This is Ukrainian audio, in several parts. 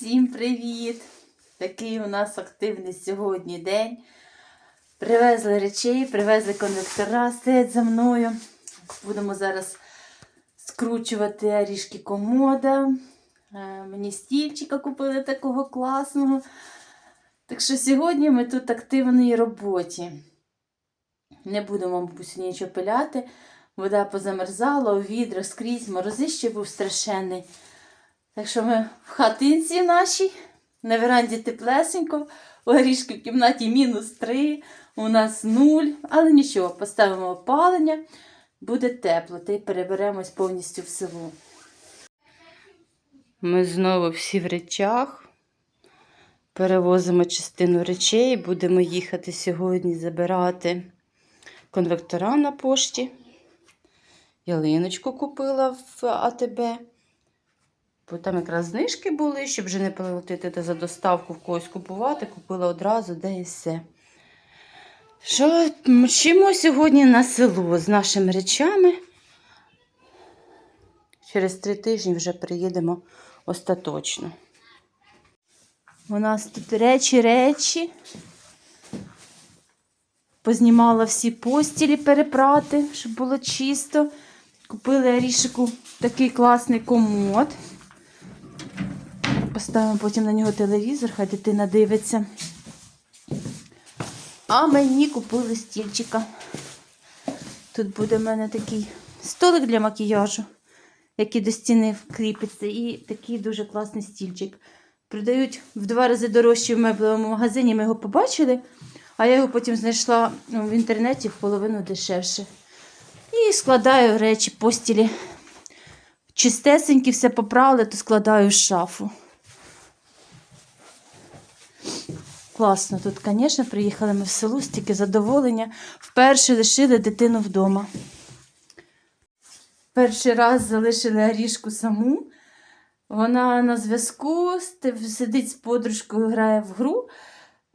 Всім привіт! Такий у нас активний сьогодні день. Привезли речей, привезли конвектора, стоять за мною. Будемо зараз скручувати орішки комода. Е, Мені стільчика купили такого класного. Так що сьогодні ми тут активній роботі. Не будемо, мабуть, нічого пиляти. Вода позамерзала, у відрах скрізь, морози ще був страшенний. Так що ми в хатинці нашій, на веранді теплесенько, у горішки в кімнаті мінус 3, у нас нуль, але нічого, поставимо опалення, буде тепло, та й переберемось повністю в село. Ми знову всі в речах. Перевозимо частину речей, будемо їхати сьогодні забирати конвектора на пошті. Ялиночку купила в АТБ. Бо там якраз знижки були, щоб вже не платити за доставку в когось купувати. Купила одразу, де і все. Що мчимо сьогодні на село з нашими речами. Через три тижні вже приїдемо остаточно. У нас тут речі, речі. Познімала всі постілі перепрати, щоб було чисто. Купили Арішику такий класний комод. Поставимо потім на нього телевізор, хай дитина дивиться. А мені купили стільчика. Тут буде в мене такий столик для макіяжу, який до стіни кріпиться, і такий дуже класний стільчик. Продають в два рази дорожче в меблевому магазині. Ми його побачили, а я його потім знайшла ну, в інтернеті в половину дешевше. І складаю речі постілі. Чистесенькі, все поправили, то складаю в шафу. Класно тут, звісно, приїхали ми в село, стільки задоволення. Вперше лишили дитину вдома. Перший раз залишили Арішку саму. Вона на зв'язку, сидить з подружкою, грає в гру.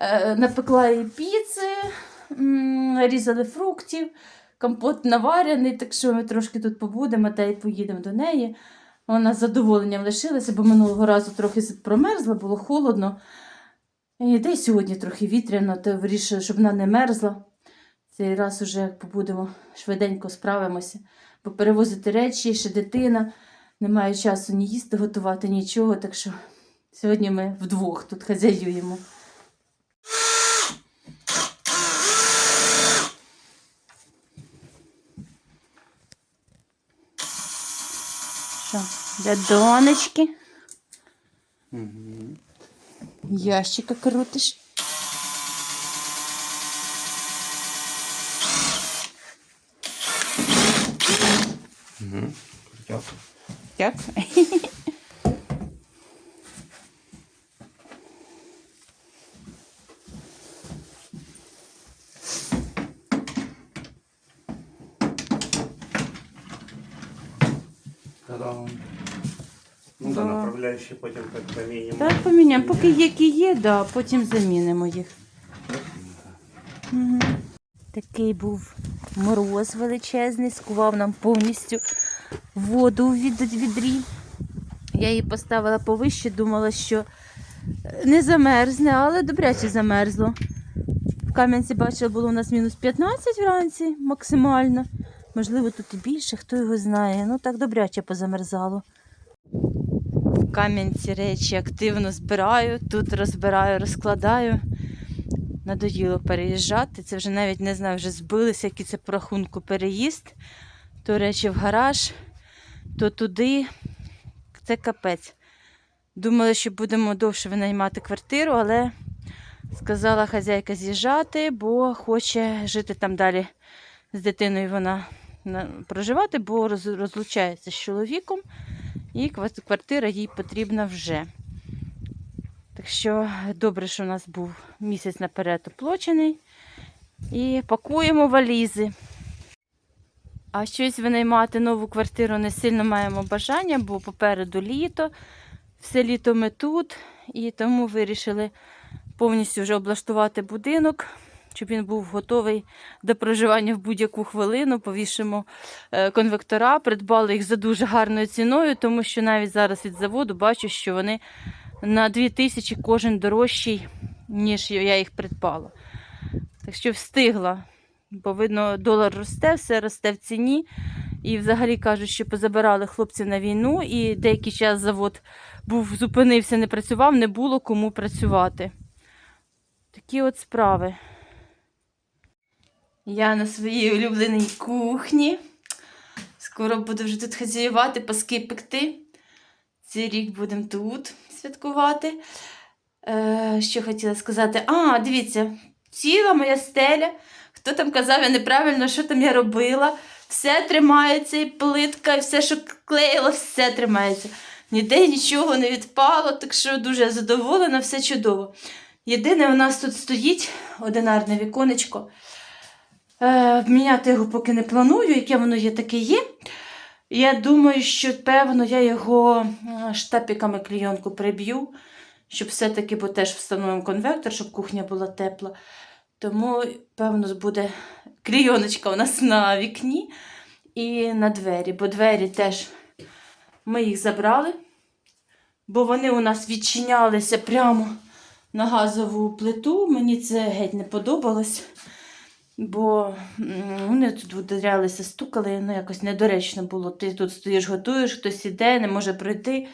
Е, Напекла їй піци, різали фруктів, компот наварений, так що ми трошки тут побудемо та й поїдемо до неї. Вона з задоволенням лишилася, бо минулого разу трохи промерзла, було холодно. І де сьогодні трохи вітряно, то вирішили, щоб вона не мерзла. Цей раз уже побудемо швиденько справимося, бо перевозити речі, ще дитина, немає часу ні їсти, готувати, нічого. Так що сьогодні ми вдвох тут хазяюємо. Що, для донечки? Ящика крутиш. Дякую. Дякую. Та-дам. Ну да, Да. направляющий потім так поміняємо. Так. Поки які є, да, потім замінимо їх. Мгм. Такий був мороз величезний, скував нам повністю воду від відрі. Я її поставила повище, думала, що не замерзне, але добряче замерзло. В Кам'янці бачила, було у нас мінус 15 вранці максимально. Можливо, тут і більше, хто його знає. Ну так добряче позамерзало. Кам'янці речі активно збираю, тут розбираю, розкладаю. Надоїло переїжджати. Це вже навіть не знаю, вже збилися, який це по рахунку переїзд. То речі в гараж, то туди. Це капець. Думали, що будемо довше винаймати квартиру, але сказала хазяйка з'їжджати, бо хоче жити там далі з дитиною вона проживати, бо розлучається з чоловіком, і квартира їй потрібна вже. Так що добре, що у нас був місяць наперед оплачений. І пакуємо валізи. А щось винаймати нову квартиру не сильно маємо бажання, бо попереду літо. Все літо ми тут, і тому вирішили повністю вже облаштувати будинок, щоб він був готовий до проживання в будь-яку хвилину. Повішимо е, конвектора, придбали їх за дуже гарною ціною, тому що навіть зараз від заводу бачу, що вони на 2 тисячі кожен дорожчий, ніж я їх придбала. Так що встигла. Бо видно, долар росте, все росте в ціні. І взагалі кажуть, що позабирали хлопців на війну, і деякий час завод був зупинився, не працював, не було кому працювати. Такі от справи. Я на своїй улюбленій кухні. Скоро буду вже тут хазяювати, паски пекти. Цей рік будемо тут святкувати. Е, що хотіла сказати? А, дивіться, ціла моя стеля. Хто там казав, я неправильно, що там я робила. Все тримається, і плитка, і все, що клеїла, все тримається. Ніде нічого не відпало, так що дуже задоволена, все чудово. Єдине, у нас тут стоїть одинарне віконечко. Е, міняти його поки не планую, яке воно є, таке є. Я думаю, що певно я його е, штапіками клійонку приб'ю, щоб все-таки, бо теж встановимо конвектор, щоб кухня була тепла. Тому, певно, буде клійоночка у нас на вікні і на двері, бо двері теж ми їх забрали, бо вони у нас відчинялися прямо на газову плиту. Мені це геть не подобалось. Бо вони тут ударялися, стукали, ну якось недоречно було. Ти тут стоїш, готуєш, хтось іде, не може пройти.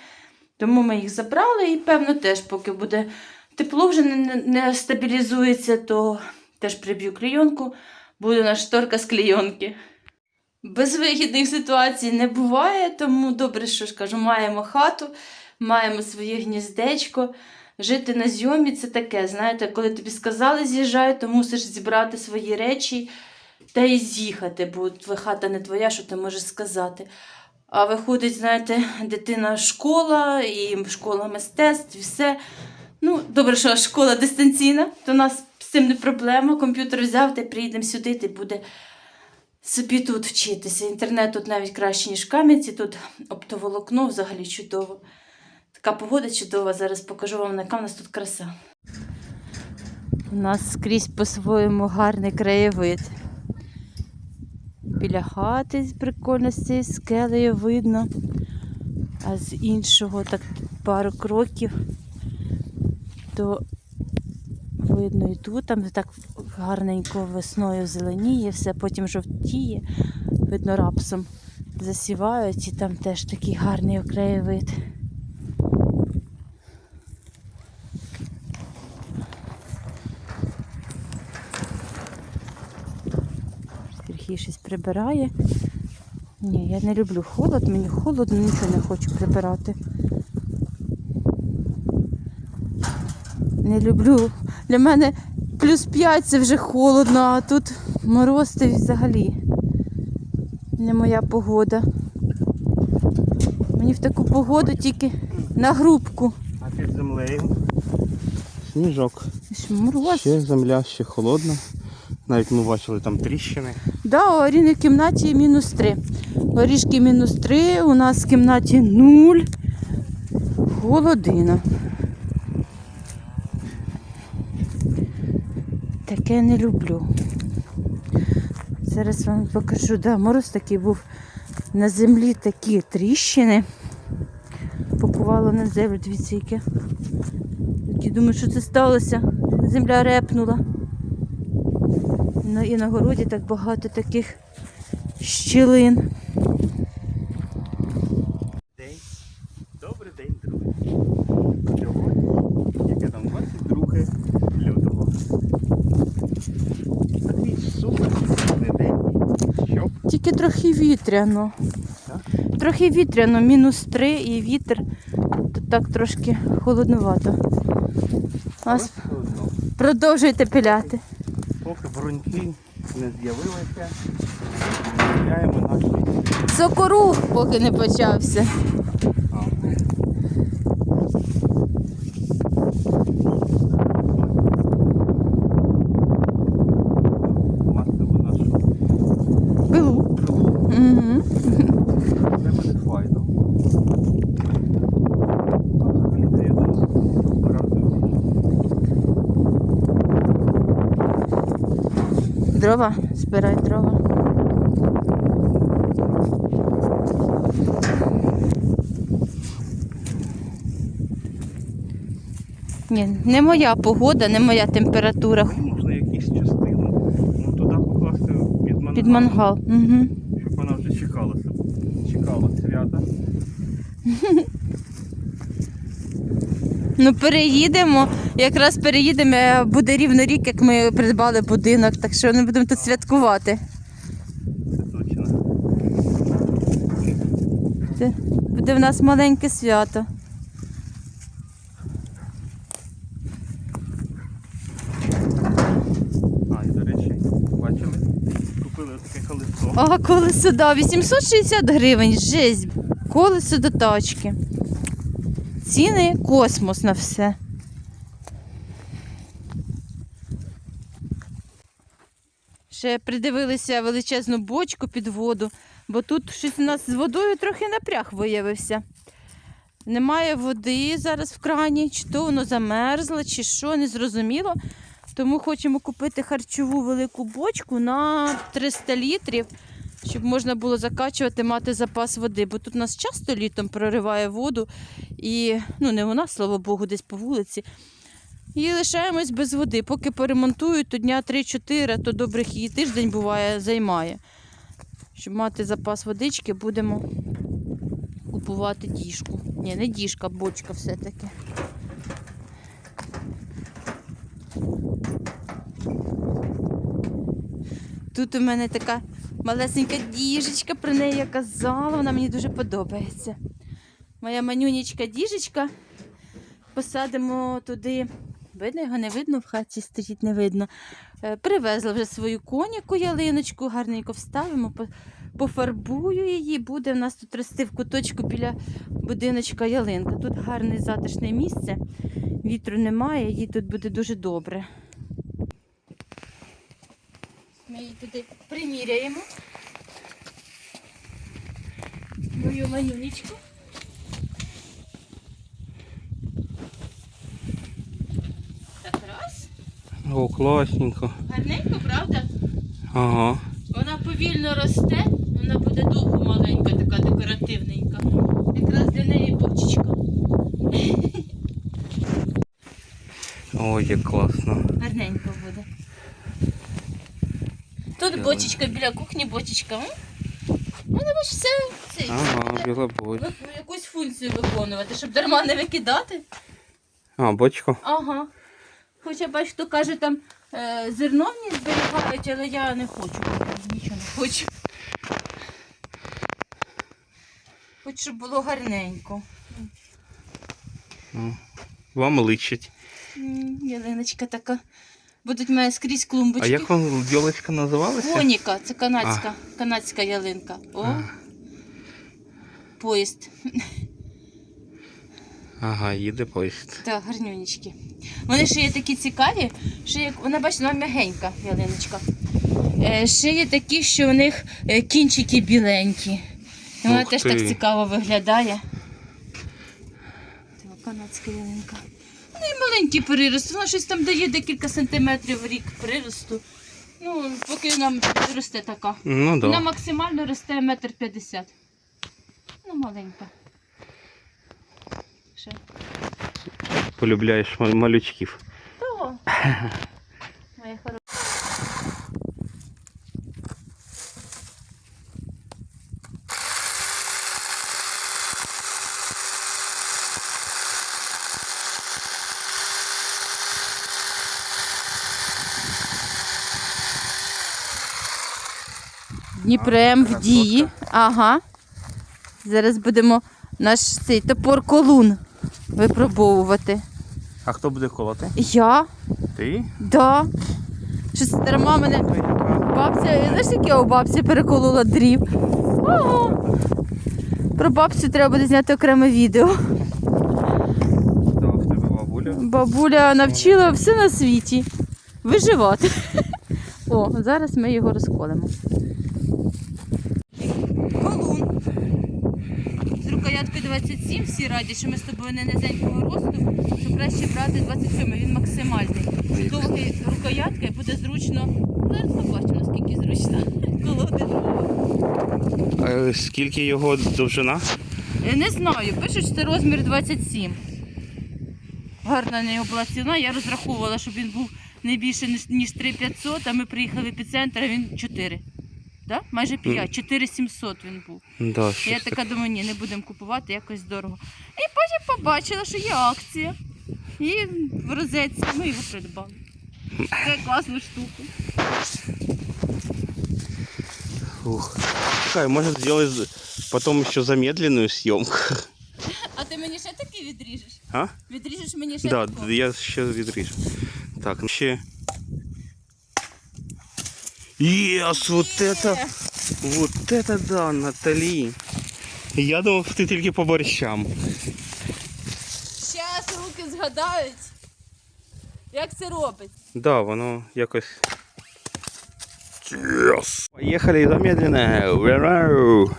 Тому ми їх забрали і, певно, теж, поки буде тепло вже не, не, стабілізується, то теж приб'ю клійонку, буде у нас шторка з клійонки. Безвигідних ситуацій не буває, тому добре, що ж кажу, маємо хату, маємо своє гніздечко. Жити на зйомі це таке, знаєте, коли тобі сказали з'їжджай, то мусиш зібрати свої речі та й з'їхати, бо твоя хата не твоя, що ти можеш сказати. А виходить, знаєте, дитина школа і школа мистецтв, і все. Ну, добре, що школа дистанційна, то у нас з цим не проблема. Комп'ютер взяв, й приїдемо сюди, ти буде собі тут вчитися. Інтернет тут навіть краще, ніж в Кам'янці, тут оптоволокно взагалі чудово. Така погода чудова. Зараз покажу вам, яка в нас тут краса. У нас скрізь по-своєму гарний краєвид. Біля хати прикольно з цією скелею видно. А з іншого так пару кроків, то видно і тут, там так гарненько весною зеленіє, все потім жовтіє, видно, рапсом засівають, і там теж такий гарний краєвид. Сергій щось прибирає. Ні, я не люблю холод, мені холодно, нічого не хочу прибирати. Не люблю. Для мене плюс 5 це вже холодно, а тут мороз це взагалі не моя погода. Мені в таку погоду тільки на грубку. А під землею. Сніжок. Мороз. Ще земля ще холодна. Навіть ми бачили там тріщини. Да, у Аріни в кімнаті мінус 3. У Арішки мінус 3, у нас в кімнаті 0. Холодина. Таке не люблю. Зараз вам покажу. Да, мороз такий був на землі такі тріщини. Попувало на землю, яке. Такі думаю, що це сталося. Земля репнула. Ну, і на городі так багато таких щілин. День. Добрий день, друзі. Сьогодні, яке там 22 лютого. Такий супер день, щоб Тільки трохи вітряно. Так? Трохи вітряно, мінус 3 і вітер. То так трошки холоднувато. Ось продовжуйте пиляти. Бруньки не з'явилися. Сокорух поки не почався. А, Масимо нашу Пилу. пилу. Угу. Це буде файно. Тобто, я думаю, разом. Дрова, збирай дрова. Ні, не моя погода, не моя температура. Можна якісь частини ну, туди покласти під мангал, Під мангал. Угу. щоб вона вже чекала, чекала свята. Ну, переїдемо. Якраз переїдемо, е, буде рівно рік, як ми придбали будинок, так що ми будемо тут святкувати. Точно. Це буде в нас маленьке свято. А, і до речі, бачили? Купили таке колесо. А колесо, да, 860 гривень, жесть. Колесо до тачки. Ціни космос на все. Ще придивилися величезну бочку під воду, бо тут щось у нас з водою трохи напряг виявився. Немає води зараз в крані, чи то воно замерзло, чи що, не зрозуміло. Тому хочемо купити харчову велику бочку на 300 літрів, щоб можна було закачувати, мати запас води. Бо тут нас часто літом прориває воду, і ну не нас, слава Богу, десь по вулиці. І лишаємось без води. Поки поремонтують, то дня 3-4, то добрих її тиждень буває, займає. Щоб мати запас водички, будемо купувати діжку. Ні, не діжка, бочка все-таки. Тут у мене така малесенька діжечка, про неї я казала, вона мені дуже подобається. Моя манюнічка діжечка. Посадимо туди. Видно, його не видно, в хаті стоїть, не видно. Е, Привезла вже свою коніку ялиночку, гарненько вставимо, пофарбую її. Буде в нас тут рости в куточку біля будиночка ялинка. Тут гарне затишне місце, вітру немає, їй тут буде дуже добре. Ми її туди приміряємо. Мою манюнечку. Так раз. О, класненько. Гарненько, правда? Ага. Вона повільно росте, вона буде довго маленька, така декоративненька. Якраз для неї бочечка. Ой, як класно. Гарненько буде. Тут бочечка біля кухні, бочечка. м? Вона бач все це, Ага, біла боч. якусь функцію виконувати, щоб дарма не викидати. А, бочко. Ага. Хоча бач, хто каже, там е, зерновні зберігають, але я не хочу. Нічого не хочу. Хочу, щоб було гарненько. Вам личить. М, Ялиночка така. Будуть в мене скрізь А як вам ділочка називалася? Коніка, це канадська, канадська ялинка. О, А. поїзд. Ага, їде поїзд. Так, гарнюнечки. Вони ще є такі цікаві, що як вона бачите, вона м'ягенька ялиночка. Е, ще є такі, що у них е, кінчики біленькі. І вона Ух теж ти. так цікаво виглядає. Це канадська ялинка. Ну і маленький прирост. Вона щось там дає декілька сантиметрів в рік приросту. Ну, поки нам росте така. Ну Вона максимально росте метр п'ятдесят. Ну, маленька. Ще. Полюбляєш ма- малючків. Того. Моя хороша. Дніпрем в дії. Ага. Зараз будемо наш цей топор колун випробовувати. А хто буде колоти? Я? Ти? Да. Щось дарма мене бабця, знаєш, як я у бабці переколола дрів. Ага. Про бабцю треба буде зняти окреме відео. В тебе бабуля? Бабуля навчила все на світі виживати. О, зараз ми його розколемо. Рукояткою 27 всі раді, що ми з тобою не низенького росту, то краще брати 27, він максимальний. З довгою рукояткою буде зручно. Зараз побачимо, наскільки зручно колоти. А скільки його довжина? Я не знаю, пишуть, що це розмір 27. гарна на нього була ціна. Я розраховувала, щоб він був не більше ніж- ніж 3500, а ми приїхали в епіцентр, а він 4. Да? Майже 5, 4700 він був. Да, Я щось така думаю, ні, не будемо купувати, якось дорого. І потім побачила, що є акція. І в розетці ми його придбали. Це класну штуку. Ух. Чекай, может сделать з- потом еще замедленную съемку. А ти мені ще таки відріжеш? А? Відріжеш мені ще Да, я ще відріжу. Так, ну ще. Єс, вот это, вот это да, Наталі. Я думав, ти тільки по борщам. Щас руки згадають. Як це робить? Да, воно якось. Yes. Поїхали замедленно. Вау.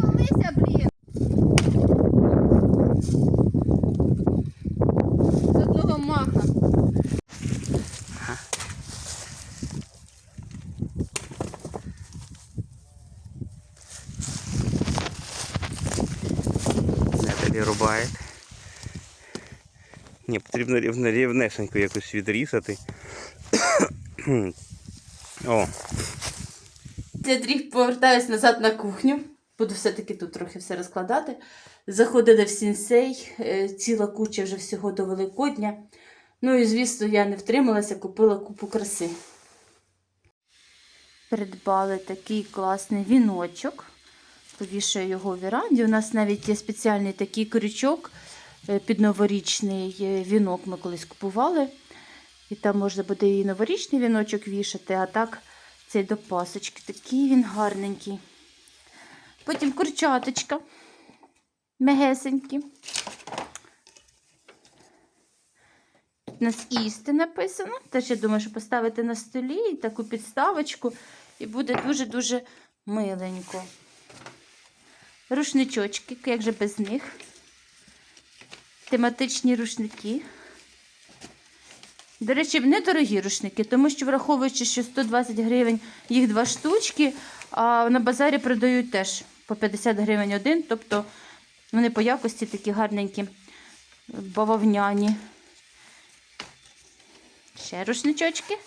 Колися, блін. З одного маха. Наталі рубає. Ні, потрібно рівно рівнесенько якось відрізати. О, Я тріх повертаюсь назад на кухню. Буду все-таки тут трохи все розкладати. Заходили в сінсей, е, ціла куча вже всього до Великодня. Ну і звісно, я не втрималася, купила купу краси. Придбали такий класний віночок. Повішаю його в віранді. У нас навіть є спеціальний такий крючок під новорічний е, вінок. Ми колись купували. І там можна буде і новорічний віночок вішати, а так цей до пасочки. Такий він гарненький. Потім курчаточка. Мегесенькі. Тут у нас істи написано. Теж я думаю, що поставити на столі і таку підставочку, і буде дуже-дуже миленько. Рушничочки, як же без них. Тематичні рушники. До речі, недорогі рушники, тому що враховуючи, що 120 гривень їх два штучки, а на базарі продають теж по 50 гривень один, тобто вони по якості такі гарненькі, бавовняні. Ще рушничочки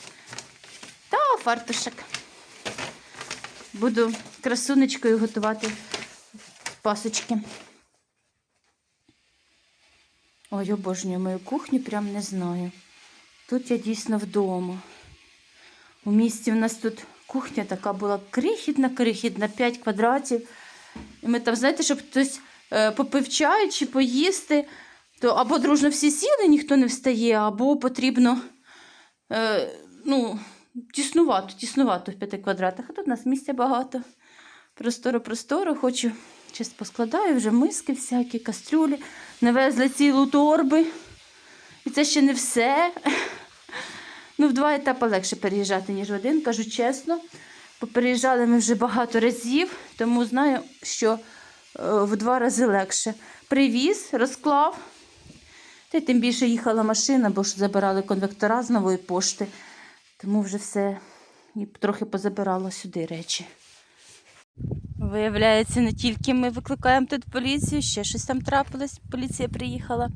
та фартушок. Буду красунечкою готувати пасочки. Ой, обожнюю мою кухню, прям не знаю. Тут я дійсно вдома. У місті в нас тут кухня така була крихітна-крихітна, 5 квадратів. І ми там, знаєте, щоб хтось е, попив чай чи поїсти, то або дружно всі сіли, ніхто не встає, або потрібно е, ну, тіснувато, тіснувато в 5 квадратах. А тут у нас місця багато. Просторо-просторо, хочу. Зараз поскладаю вже миски всякі, кастрюлі. Навезли цілу торби. І це ще не все. Ну, в два етапи легше переїжджати, ніж в один, кажу чесно. Попереїжджали ми вже багато разів, тому знаю, що е, в два рази легше. Привіз, розклав. Та й тим більше їхала машина, бо ж забирали конвектора з нової пошти. Тому вже все і трохи позабирала сюди речі. Виявляється, не тільки ми викликаємо тут поліцію, ще щось там трапилось, поліція приїхала.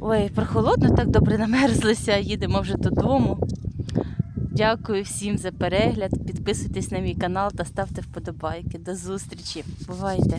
Ой, прохолодно, так добре намерзлися, їдемо вже додому. Дякую всім за перегляд. Підписуйтесь на мій канал та ставте вподобайки. До зустрічі. Бувайте!